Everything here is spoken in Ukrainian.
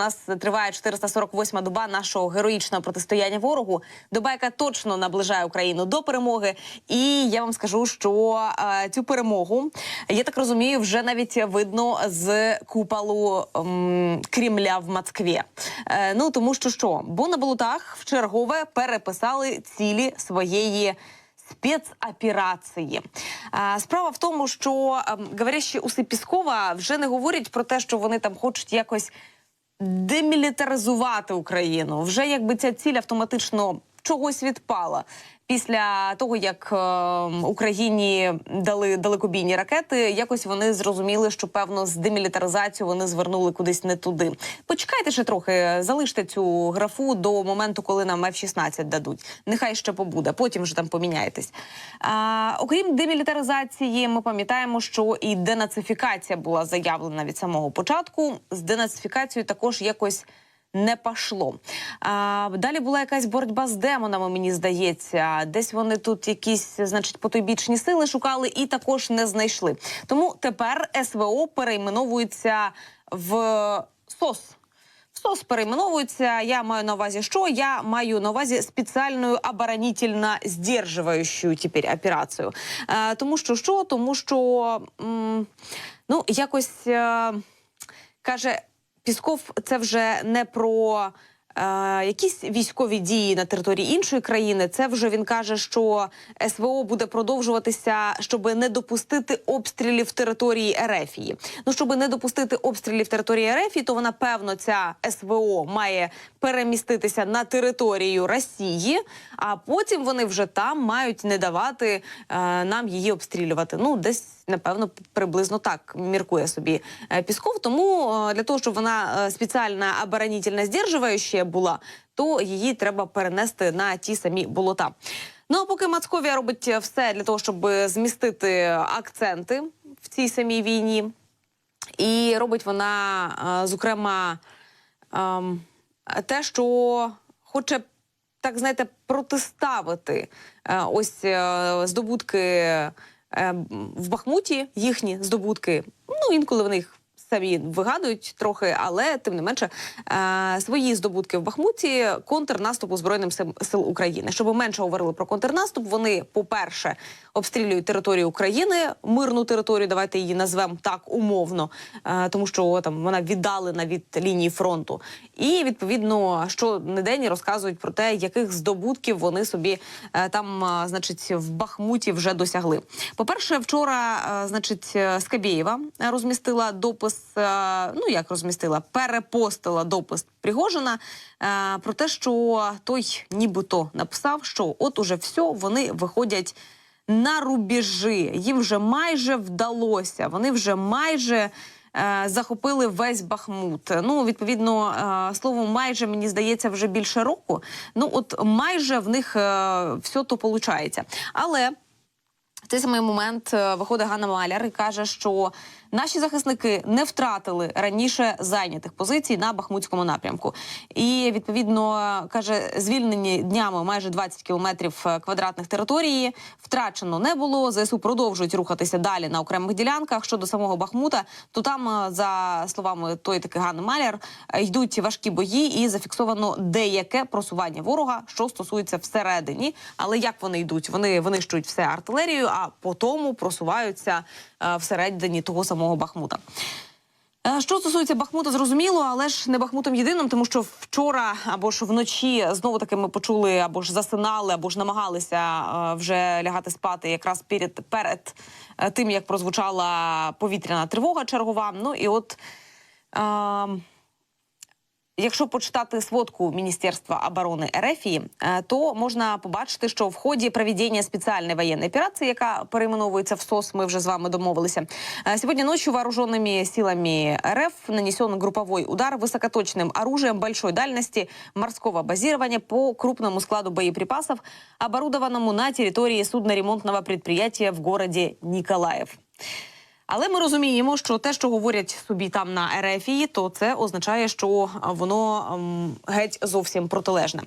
нас триває 448-ма доба нашого героїчного протистояння ворогу. Доба, яка точно наближає Україну до перемоги. І я вам скажу, що е, цю перемогу я так розумію, вже навіть видно з куполу ем, Кремля в Москві. Е, ну тому що що, бо на болотах в чергове переписали цілі своєї. Спецоперації А, справа в тому, що ем, говорящі уси Піскова вже не говорять про те, що вони там хочуть якось демілітаризувати Україну. Вже якби ця ціль автоматично чогось відпала. Після того, як е, Україні дали далекобійні ракети, якось вони зрозуміли, що певно з демілітаризацією вони звернули кудись не туди. Почекайте ще трохи, залиште цю графу до моменту, коли нам F-16 дадуть. Нехай ще побуде, потім вже там поміняєтесь. А, окрім демілітаризації, ми пам'ятаємо, що і денацифікація була заявлена від самого початку. З денацифікацією також якось не пошло. А, далі була якась боротьба з демонами, мені здається. Десь вони тут якісь, значить, потойбічні сили шукали і також не знайшли. Тому тепер СВО перейменовується в СОС. СОС перейменовується. Я маю на увазі, що я маю на увазі спеціальну оборонительно здержуючу тепер операцію. Е, тому що що? Тому що м, ну якось е, каже. Пісков це вже не про е, якісь військові дії на території іншої країни. Це вже він каже, що СВО буде продовжуватися, щоб не допустити обстрілів території Ерефії. Ну щоб не допустити обстрілів території Ерефії, то вона певно ця СВО має переміститися на територію Росії, а потім вони вже там мають не давати е, нам її обстрілювати. Ну десь напевно приблизно так міркує собі е, Пісков. Тому е, для того, щоб вона е, спеціальна оборонительно здержуюча була, то її треба перенести на ті самі болота. Ну а поки Мацковія робить все для того, щоб змістити акценти в цій самій війні, і робить вона, зокрема, ем, те, що хоче. Так знаєте, протиставити ось здобутки в Бахмуті, їхні здобутки. Ну інколи вони їх самі вигадують трохи, але тим не менше е, свої здобутки в Бахмуті контрнаступу збройним сил, України. Щоб менше говорили про контрнаступ, вони, по-перше, обстрілюють територію України, мирну територію. Давайте її назвемо так умовно, е, тому що там вона віддалена від лінії фронту. І відповідно, що не день розказують про те, яких здобутків вони собі е, там, значить, в Бахмуті вже досягли. По перше, вчора, значить, Скабєєва розмістила допис. Е, Ну як розмістила, перепостила допис Пригожина е, про те, що той нібито написав, що от уже все, вони виходять на рубежі. Їм вже майже вдалося. Вони вже майже. е, Захопили весь Бахмут. Ну, відповідно, слово майже мені здається вже більше року. Ну, от майже в них все то виходить. Але в цей самий момент виходить Ганна Маляр і каже, що наші захисники не втратили раніше зайнятих позицій на Бахмутському напрямку. І відповідно каже, звільнені днями майже 20 кілометрів е, квадратних території втрачено не було. ЗСУ продовжують рухатися далі на окремих ділянках. Щодо самого Бахмута, то там, е, за словами тої таки Ганни Маляр, е, йдуть важкі бої і зафіксовано деяке просування ворога, що стосується всередині. Але як вони йдуть? Вони винищують все артилерією, а по тому просуваються всередині того самого Бахмута. Е, Що стосується Бахмута, зрозуміло, але ж не Бахмутом єдиним, тому що вчора або ж вночі знову таки ми почули, або ж засинали, або ж намагалися е, вже лягати спати якраз перед, перед е, тим, як прозвучала повітряна тривога чергова. Ну і от. Е, Якщо почитати сводку Міністерства оборони РФ, то можна побачити, що в ході проведення спеціальної воєнної операції, яка перейменовується в СОС, ми вже з вами домовилися. е, Сьогодні ночью вооруженными силами РФ нанесен групповой удар высокоточным оружием большой дальности морского базирования по крупному складу боеприпасов, оборудованному на территории судно-ремонтного предприятия в городе Николаев. Але ми розуміємо, що те, що говорять собі там на РФІ, то це означає, що воно ем, геть зовсім протилежне.